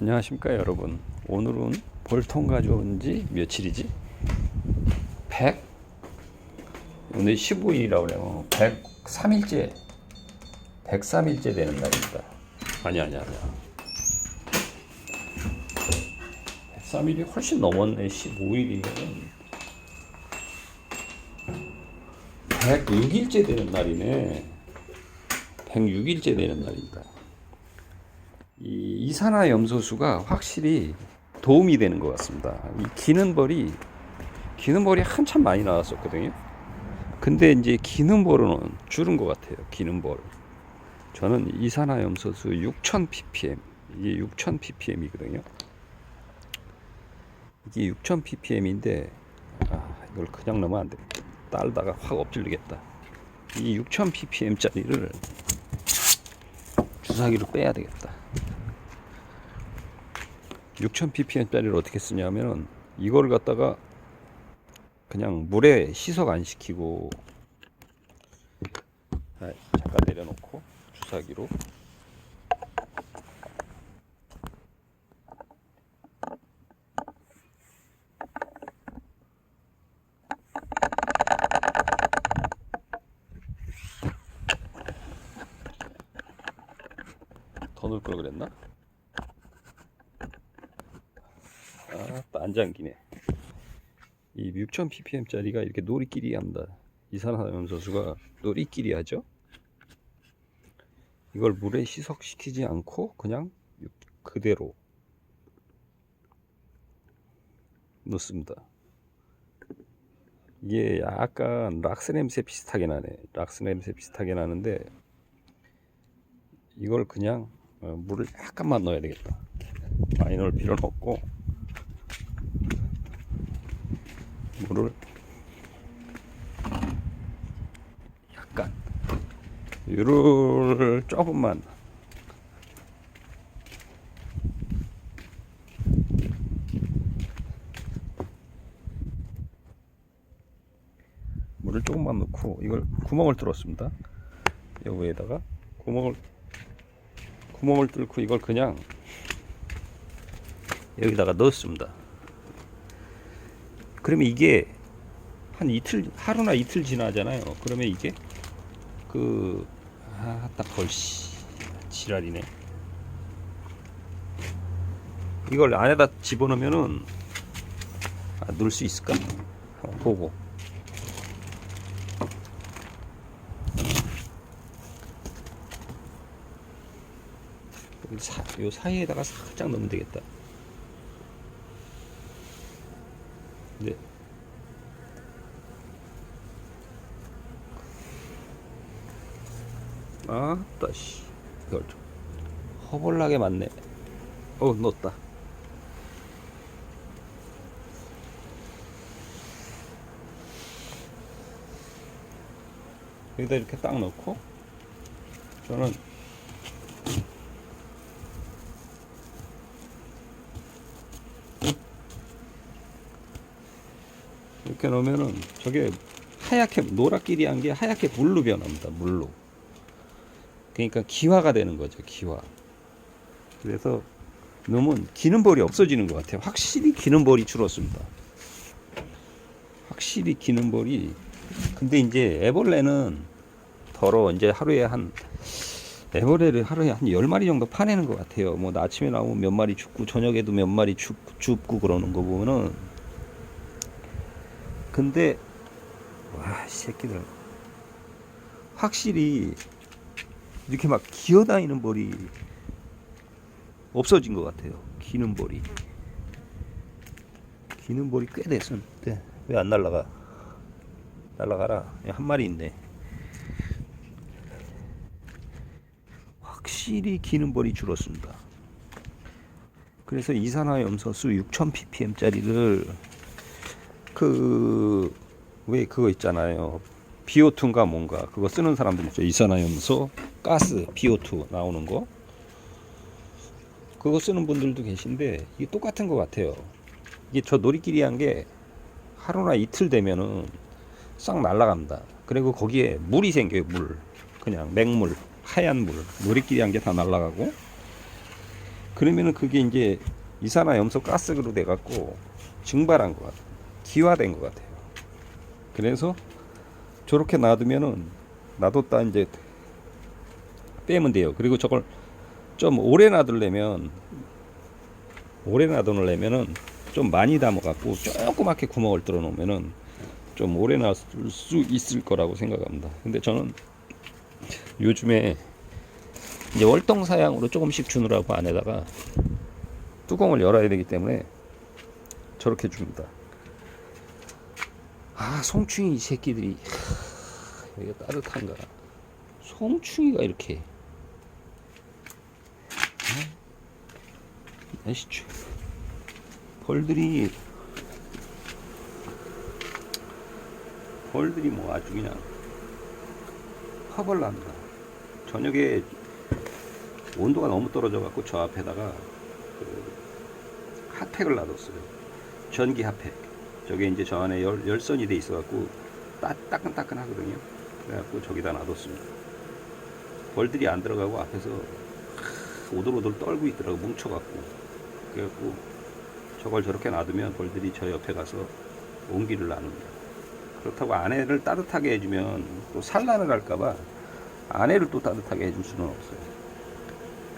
안녕하십니까 여러분. 오늘은 볼통 가져온 지 며칠이지? 100? 오늘 15일이라고 그래요. 103일째 103일째 되는 날입니다. 아니 아니 아니야. 103일이 훨씬 넘었네. 15일이면. 106일째 되는 날이네. 106일째 되는 날입니다 이 이산화 염소수가 확실히 도움이 되는 것 같습니다. 이 기는 벌이 기는 벌이 한참 많이 나왔었거든요. 근데 이제 기는 벌은 줄은 것 같아요. 기는 벌. 저는 이산화 염소수 6000 ppm 이게 6000 ppm이거든요. 이게 6000 ppm인데 아, 이걸 그냥 넣으면 안 돼. 딸다가 확 엎질리겠다. 이 6000 ppm짜리를 주사기로 빼야 되겠다. 6000 ppm짜리를 어떻게 쓰냐면은 이거를 갖다가 그냥 물에 희석 안 시키고 아, 잠깐 내려놓고 주사기로 더 넣을 걸 그랬나? 아, 안 잠기네. 이 6000 ppm짜리가 이렇게 놀이끼리 한다. 이산화염소수가 놀이끼리 하죠. 이걸 물에 희석시키지 않고 그냥 그대로 넣습니다. 이게 약간 락스 냄새 비슷하게 나네. 락스 냄새 비슷하게 나는데 이걸 그냥 어, 물을 약간만 넣어야 되겠다. 많이 넣을 필요는 없고 물을 약간 유를 조금만 물을 조금만 넣고 이걸 구멍을 뚫었습니다. 여기에다가 구멍을 구멍을 뚫고 이걸 그냥 여기다가 넣었습니다 그러면 이게 한 이틀 하루나 이틀 지나잖아요. 그러면 이게 그 아따 벌씨 지랄이네. 이걸 안에다 집어넣으면은 아, 넣을 수 있을까? 한번 보고. 사, 요 사이에다가 살짝 넣으면 되겠다. 네. 아따 씨. 이걸 좀 허벌나게 맞네. 어 넣었다. 여기다 이렇게 딱 넣고 저는 이렇게 넣으면은 저게 하얗게 노랗끼리 한 게 하얗게 물로 변합니다. 물로. 그러니까 기화가 되는 거죠. 기화. 그래서 넣으면 기는 벌이 없어지는 것 같아요. 확실히 기는 벌이 줄었습니다. 확실히 기는 벌이 근데 이제 애벌레는 더러 이제 하루에 한 애벌레를 하루에 한 10마리 정도 파내는 것 같아요. 뭐 아침에 나오면 몇 마리 죽고 저녁에도 몇 마리 죽, 죽고 그러는 거 보면은 근데 와, 이 새끼들 확실히 이렇게 막 기어다니는 벌이 없어진 것 같아요. 기는 벌이 기는 벌이 꽤 됐었는데 왜 안 날라가? 날라가라. 한 마리 있네. 확실히 기는 벌이 줄었습니다. 그래서 이산화염소수 6000 ppm짜리를 그 왜 그거 있잖아요. 비오2인가 뭔가 그거 쓰는 사람들 있죠. 이산화염소, 가스, 비오2 나오는 거. 그거 쓰는 분들도 계신데 이게 똑같은 것 같아요. 이게 저 놀이끼리 한 게 하루나 이틀 되면은 싹 날아갑니다. 그리고 거기에 물이 생겨요. 물, 그냥 맹물, 하얀 물, 놀이끼리 한 게 다 날아가고. 그러면은 그게 이제 이산화염소 가스로 돼 갖고 증발한 것 같아요. 기화된 것 같아요. 그래서 저렇게 놔두면은 놔뒀다 이제 빼면 돼요. 그리고 저걸 좀 오래 놔두려면 오래 놔두려면은 좀 많이 담아 갖고 조그맣게 구멍을 뚫어 놓으면은 좀 오래 놔둘 수 있을 거라고 생각합니다. 근데 저는 요즘에 이제 월동 사양으로 조금씩 주느라고 안에다가 뚜껑을 열어야 되기 때문에 저렇게 줍니다. 아 송충이 이 새끼들이 하, 여기가 따뜻한가? 송충이가 이렇게 아, 아시죠? 벌들이 벌들이 뭐 아주 그냥 화벌 납니다. 저녁에 온도가 너무 떨어져 갖고 저 앞에다가 그 핫팩을 놔뒀어요. 전기 핫팩. 저게 이제 저 안에 열, 열선이 돼 있어 갖고 따, 따끈따끈 하거든요. 그래갖고 저기다 놔뒀습니다. 벌들이 안 들어가고 앞에서 하, 오돌오돌 떨고 있더라고 뭉쳐갖고 그래갖고 저걸 저렇게 놔두면 벌들이 저 옆에 가서 온기를 나눕니다. 그렇다고 안에를 따뜻하게 해주면 또 산란을 할까봐 안에를 또 따뜻하게 해줄 수는 없어요.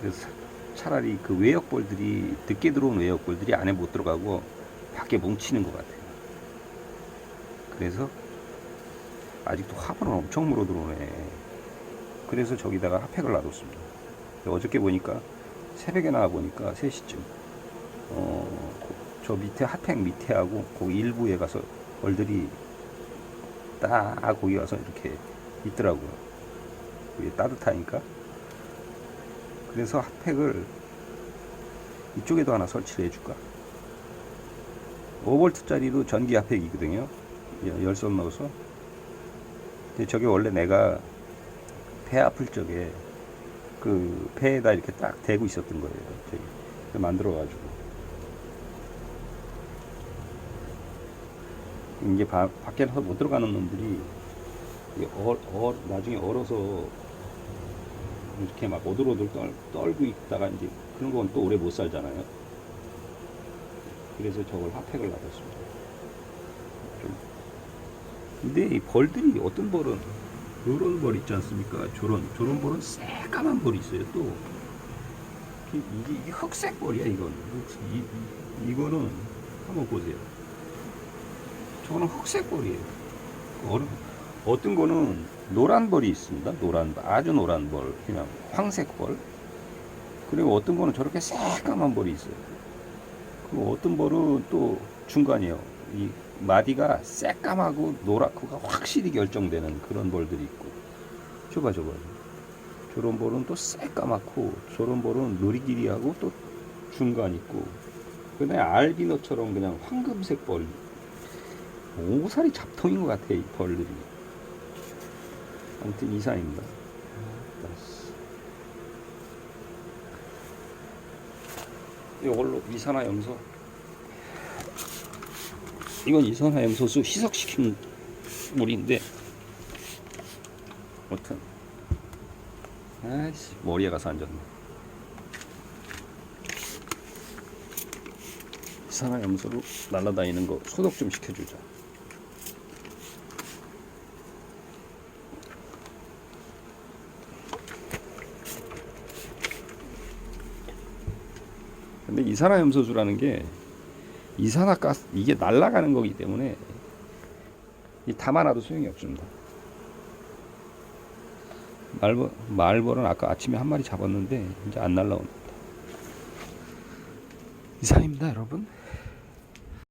그래서 차라리 그 외역벌들이 늦게 들어온 외역벌들이 안에 못 들어가고 밖에 뭉치는 것 같아요. 그래서 아직도 화분은 엄청 물어 들어오네. 그래서 저기다가 핫팩을 놔뒀습니다. 어저께 보니까 새벽에 나와 보니까 3시쯤 어, 저 밑에 핫팩 밑에 하고 그 일부에 가서 벌들이 딱 거기 가서 이렇게 있더라고요. 그게 따뜻하니까. 그래서 핫팩을 이쪽에도 하나 설치를 해줄까? 5V짜리도 전기 핫팩이거든요. 여- 열선 넣어서. 근데 저게 원래 내가 배 아플 적에 그 배에다 이렇게 딱 대고 있었던 거예요. 저기 만들어가지고. 이게 바, 밖에 나서 못 들어가는 놈들이 어, 어, 나중에 얼어서 이렇게 막 오돌오돌 떨, 떨고 있다가 이제 그런 건 또 오래 못 살잖아요. 그래서 저걸 핫팩을 놔뒀습니다. 좀. 근데 이 벌들이 어떤 벌은 요런 벌 있지 않습니까? 저런 저런 벌은 새까만 벌이 있어요. 또 이게, 이게, 흑색 벌이야 이건. 이, 이, 이거는 한번 보세요. 저거는 흑색 벌이에요. 어른, 어떤 거는 노란 벌이 있습니다. 노란 벌, 아주 노란 벌, 그냥 황색 벌. 그리고 어떤 거는 저렇게 새까만 벌이 있어요. 그리고 어떤 벌은 또 중간이에요. 이 마디가 새까마고 노랗고가 확실히 결정되는 그런 벌들이 있고. 저봐, 저봐. 저런 벌은 또 새까맣고, 저런 벌은 느리기리하고 또 중간 있고. 그다음에 알비노처럼 그냥 황금색 벌. 오사리 잡통인 것 같아, 이 벌들이. 아무튼 이상입니다. 이걸로 이산화염소. 이건 이산화염소수 희석시킨 물인데, 아무튼 아이씨 머리에 가서 앉았네. 이산화염소로 날아다니는 거 소독 좀 시켜주자. 근데 이산화염소수라는 게 이산화가스 이게 날아가는 거기 때문에 이 담아놔도 소용이 없습니다. 말벌 말벌은 아까 아침에 한 마리 잡았는데 이제 안 날라옵니다. 이상입니다, 여러분.